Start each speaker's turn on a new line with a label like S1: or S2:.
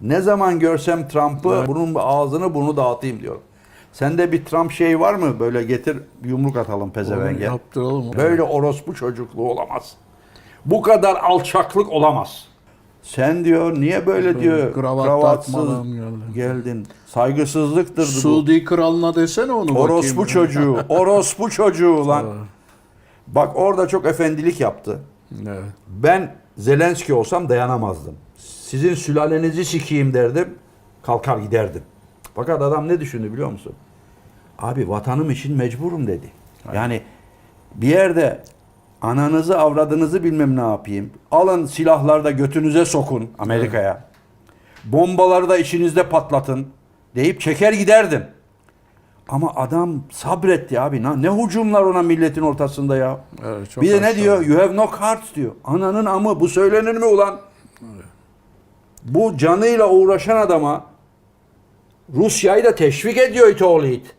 S1: Ne zaman görsem Trump'ı bunun ağzını bunu dağıtayım diyorum. Sende bir Trump şey var mı? Böyle getir yumruk atalım pezevenge.
S2: yaptıralım.
S1: Böyle orospu çocukluğu olamaz. Bu kadar alçaklık olamaz. Sen diyor niye böyle diyor
S2: kravat
S1: kravatsız
S2: geldin.
S1: Saygısızlıktır bu.
S2: Suudi kralına desene onu
S1: Orospu çocuğu. Orospu çocuğu lan.
S2: Evet.
S1: Bak orada çok efendilik yaptı.
S2: Evet.
S1: Ben Zelenski olsam dayanamazdım. Sizin sülalenizi sikeyim derdim. Kalkar giderdim. Fakat adam ne düşündü biliyor musun? Abi vatanım için mecburum dedi. Yani bir yerde ananızı avradınızı bilmem ne yapayım. Alın silahları da götünüze sokun Amerika'ya. Bombaları da içinizde patlatın deyip çeker giderdim. Ama adam sabretti abi. Ne, hücumlar ona milletin ortasında ya.
S2: Evet,
S1: bir de ne diyor? You have no cards diyor. Ananın amı bu söylenir mi ulan? Bu canıyla uğraşan adama Rusya'yı da teşvik ediyor it oğlu it.